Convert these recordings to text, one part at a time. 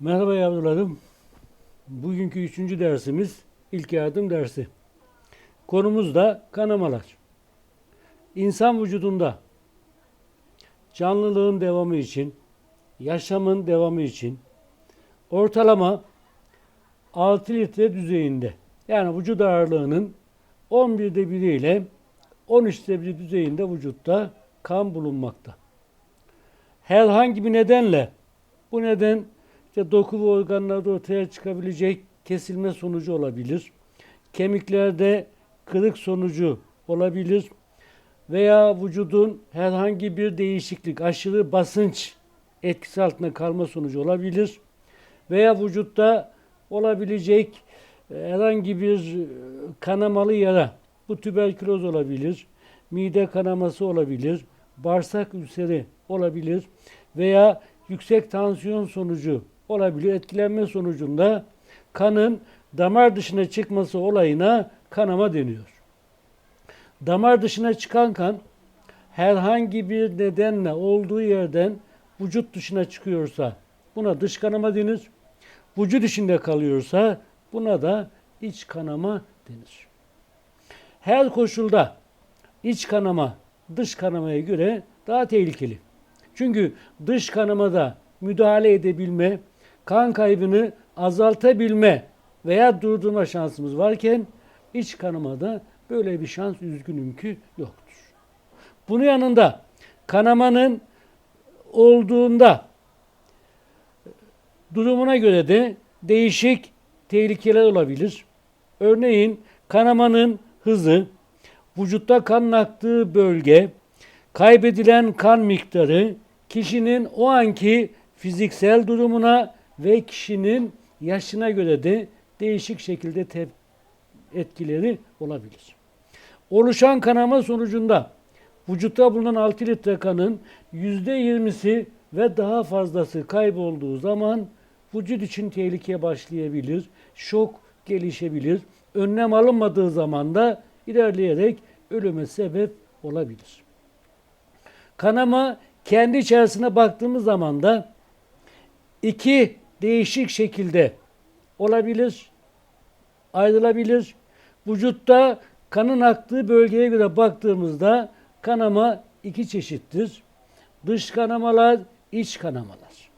Merhaba yavrularım. Bugünkü üçüncü dersimiz ilk yardım dersi. Konumuz da kanamalar. İnsan vücudunda canlılığın devamı için, yaşamın devamı için ortalama 6 litre düzeyinde yani vücut ağırlığının 11'de biri ile 13'te biri düzeyinde vücutta kan bulunmakta. Herhangi bir nedenle bu neden işte doku ve organlarda ortaya çıkabilecek kesilme sonucu olabilir. Kemiklerde kırık sonucu olabilir. Veya vücudun herhangi bir değişiklik, aşırı basınç etkisi altında kalma sonucu olabilir. Veya vücutta olabilecek e, herhangi bir e, kanamalı yara, bu tüberküloz olabilir, mide kanaması olabilir, bağırsak ülseri olabilir veya yüksek tansiyon sonucu olabilir. Etkilenme sonucunda kanın damar dışına çıkması olayına kanama deniyor. Damar dışına çıkan kan herhangi bir nedenle olduğu yerden vücut dışına çıkıyorsa buna dış kanama denir. Vücut içinde kalıyorsa buna da iç kanama denir. Her koşulda iç kanama dış kanamaya göre daha tehlikeli. Çünkü dış kanamada müdahale edebilme, kan kaybını azaltabilme veya durdurma şansımız varken iç kanamada böyle bir şans üzgünüm ki yoktur. Bunun yanında kanamanın olduğunda durumuna göre de değişik tehlikeler olabilir. Örneğin kanamanın hızı, vücutta kanın aktığı bölge, kaybedilen kan miktarı, kişinin o anki fiziksel durumuna ve kişinin yaşına göre de değişik şekilde tep- etkileri olabilir. Oluşan kanama sonucunda vücutta bulunan 6 litre kanın %20'si ve daha fazlası kaybolduğu zaman vücut için tehlike başlayabilir, şok gelişebilir. Önlem alınmadığı zaman da ilerleyerek ölüme sebep olabilir. Kanama kendi içerisine baktığımız zaman da iki değişik şekilde olabilir, ayrılabilir. Vücutta kanın aktığı bölgeye göre baktığımızda kanama iki çeşittir. Dış kanamalar, iç kanamalar.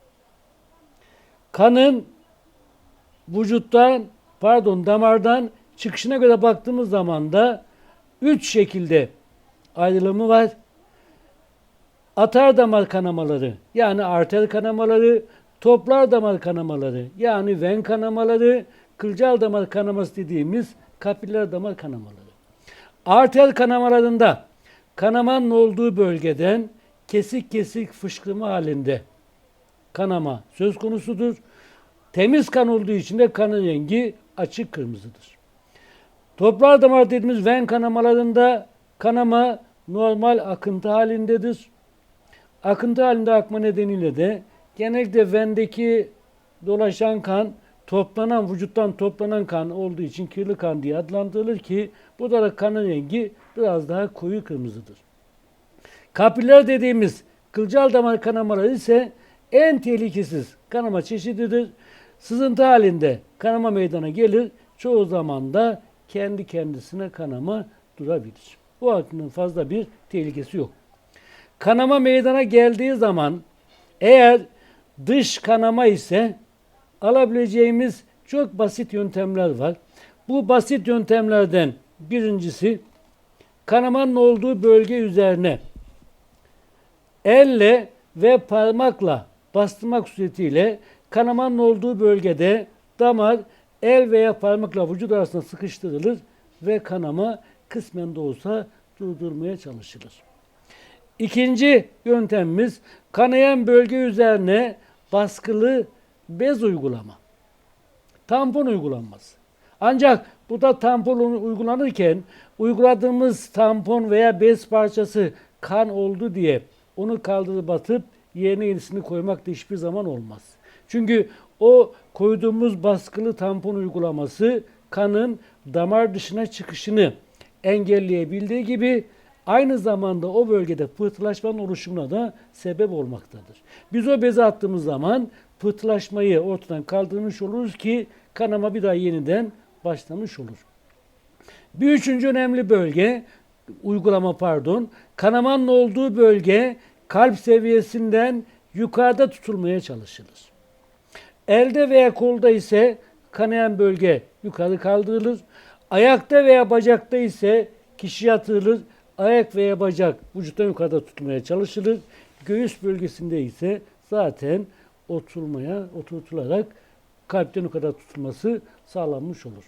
Kanın vücuttan, pardon damardan çıkışına göre baktığımız zaman da üç şekilde ayrılımı var. Atar damar kanamaları yani arter kanamaları, toplar damar kanamaları yani ven kanamaları, kılcal damar kanaması dediğimiz kapiller damar kanamaları. Arter kanamalarında kanamanın olduğu bölgeden kesik kesik fışkırma halinde kanama söz konusudur. Temiz kan olduğu için de kanın rengi açık kırmızıdır. Toplar damar dediğimiz ven kanamalarında kanama normal akıntı halindedir. Akıntı halinde akma nedeniyle de genellikle vendeki dolaşan kan toplanan vücuttan toplanan kan olduğu için kirli kan diye adlandırılır ki bu da kanın rengi biraz daha koyu kırmızıdır. Kapiller dediğimiz kılcal damar kanamaları ise en tehlikesiz kanama çeşididir. Sızıntı halinde kanama meydana gelir. Çoğu zaman da kendi kendisine kanama durabilir. Bu hakkının fazla bir tehlikesi yok. Kanama meydana geldiği zaman eğer dış kanama ise alabileceğimiz çok basit yöntemler var. Bu basit yöntemlerden birincisi kanamanın olduğu bölge üzerine elle ve parmakla bastırmak suretiyle kanamanın olduğu bölgede damar el veya parmakla vücut arasında sıkıştırılır ve kanama kısmen de olsa durdurmaya çalışılır. İkinci yöntemimiz kanayan bölge üzerine baskılı bez uygulama. Tampon uygulanması. Ancak bu da tampon uygulanırken uyguladığımız tampon veya bez parçası kan oldu diye onu kaldırıp atıp yerine yenisini koymak da hiçbir zaman olmaz. Çünkü o koyduğumuz baskılı tampon uygulaması kanın damar dışına çıkışını engelleyebildiği gibi aynı zamanda o bölgede pıhtılaşmanın oluşumuna da sebep olmaktadır. Biz o bezi attığımız zaman pıhtılaşmayı ortadan kaldırmış oluruz ki kanama bir daha yeniden başlamış olur. Bir üçüncü önemli bölge, uygulama pardon, kanamanın olduğu bölge kalp seviyesinden yukarıda tutulmaya çalışılır. Elde veya kolda ise kanayan bölge yukarı kaldırılır. Ayakta veya bacakta ise kişi yatırılır. Ayak veya bacak vücuttan yukarıda tutulmaya çalışılır. Göğüs bölgesinde ise zaten oturmaya, oturtularak kalpten yukarıda tutulması sağlanmış olur.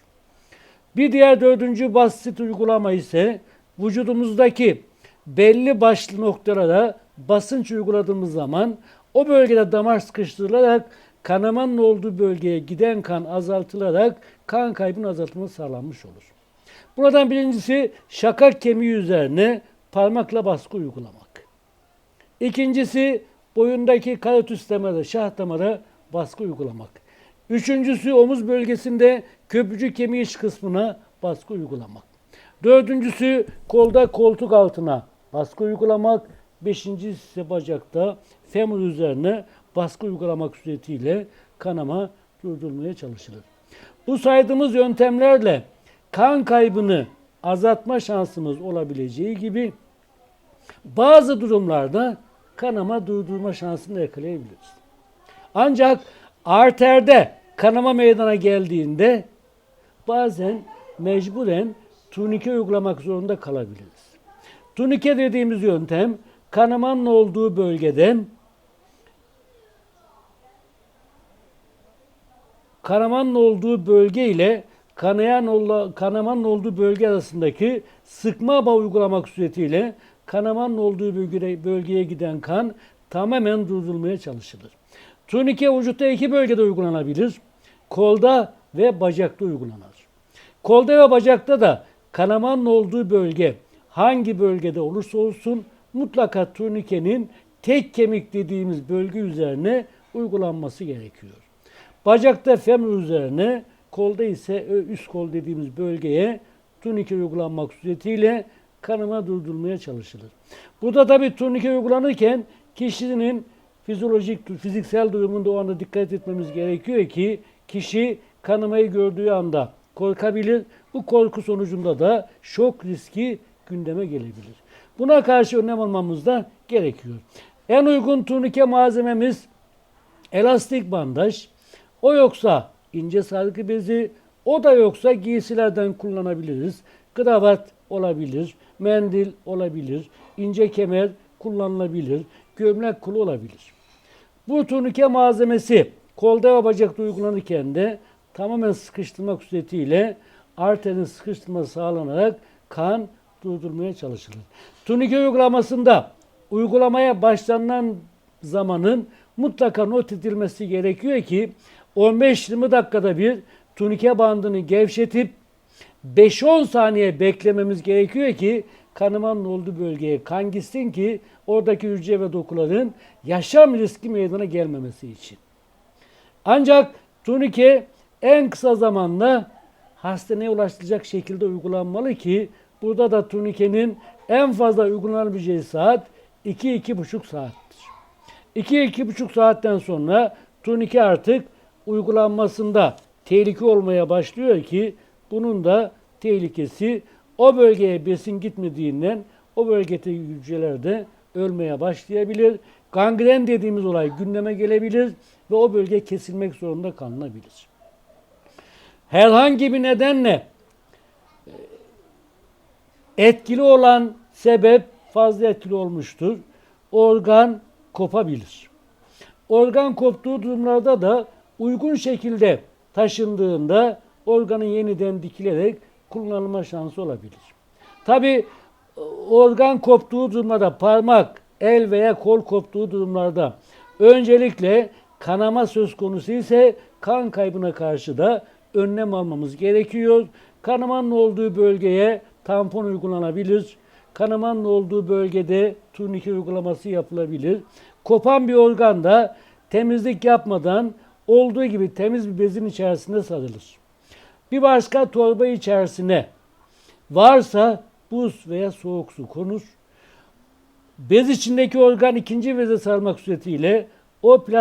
Bir diğer dördüncü basit uygulama ise vücudumuzdaki belli başlı noktalara basınç uyguladığımız zaman o bölgede damar sıkıştırılarak kanamanın olduğu bölgeye giden kan azaltılarak kan kaybının azaltılması sağlanmış olur. Buradan birincisi şakak kemiği üzerine parmakla baskı uygulamak. İkincisi boyundaki karotis damara, şah damara baskı uygulamak. Üçüncüsü omuz bölgesinde köprücük kemiği iç kısmına baskı uygulamak. Dördüncüsü kolda koltuk altına baskı uygulamak. Beşincisi ise bacakta femur üzerine baskı uygulamak suretiyle kanama durdurulmaya çalışılır. Bu saydığımız yöntemlerle kan kaybını azaltma şansımız olabileceği gibi bazı durumlarda kanama durdurma şansını yakalayabiliriz. Ancak arterde kanama meydana geldiğinde bazen mecburen turnike uygulamak zorunda kalabiliriz. Turnike dediğimiz yöntem kanamanın olduğu bölgeden kanamanın olduğu bölge ile kanayan ola- kanamanın olduğu bölge arasındaki sıkma bağı uygulamak suretiyle kanamanın olduğu bölgeye, bölgeye giden kan tamamen durdurulmaya çalışılır. Turnike vücutta iki bölgede uygulanabilir. Kolda ve bacakta uygulanır. Kolda ve bacakta da kanamanın olduğu bölge hangi bölgede olursa olsun mutlaka turnikenin tek kemik dediğimiz bölge üzerine uygulanması gerekiyor. Bacakta femur üzerine, kolda ise üst kol dediğimiz bölgeye turnike uygulanmak suretiyle kanama durdurulmaya çalışılır. Burada tabi turnike uygulanırken kişinin fizyolojik, fiziksel durumunda o anda dikkat etmemiz gerekiyor ki kişi kanamayı gördüğü anda korkabilir. Bu korku sonucunda da şok riski gündeme gelebilir. Buna karşı önlem almamız da gerekiyor. En uygun turnike malzememiz elastik bandaj. O yoksa ince sargı bezi, o da yoksa giysilerden kullanabiliriz. Kravat olabilir, mendil olabilir, ince kemer kullanılabilir, gömlek kulu olabilir. Bu turnike malzemesi kolda ve bacakta uygulanırken de tamamen sıkıştırmak suretiyle arterin sıkıştırması sağlanarak kan durdurmaya çalışılır. Turnike uygulamasında uygulamaya başlanılan zamanın mutlaka not edilmesi gerekiyor ki 15-20 dakikada bir turnike bandını gevşetip 5-10 saniye beklememiz gerekiyor ki kanamanın olduğu bölgeye kan gitsin ki oradaki hücre ve dokuların yaşam riski meydana gelmemesi için. Ancak turnike en kısa zamanda hastaneye ulaştıracak şekilde uygulanmalı ki burada da turnikenin en fazla uygulanabileceği saat 2-2,5 saattir. 2-2,5 saatten sonra turnike artık uygulanmasında tehlike olmaya başlıyor ki bunun da tehlikesi o bölgeye besin gitmediğinden o bölgedeki hücreler de ölmeye başlayabilir. Gangren dediğimiz olay gündeme gelebilir ve o bölge kesilmek zorunda kalınabilir. Herhangi bir nedenle e, etkili olan sebep fazla etkili olmuştur. Organ kopabilir. Organ koptuğu durumlarda da uygun şekilde taşındığında organın yeniden dikilerek kullanılma şansı olabilir. Tabi organ koptuğu durumlarda parmak, el veya kol koptuğu durumlarda öncelikle kanama söz konusu ise kan kaybına karşı da önlem almamız gerekiyor. Kanamanın olduğu bölgeye tampon uygulanabilir. Kanamanın olduğu bölgede turnike uygulaması yapılabilir. Kopan bir organda temizlik yapmadan olduğu gibi temiz bir bezin içerisinde sarılır. Bir başka torba içerisine varsa buz veya soğuk su konur. Bez içindeki organ ikinci beze sarmak suretiyle o plastik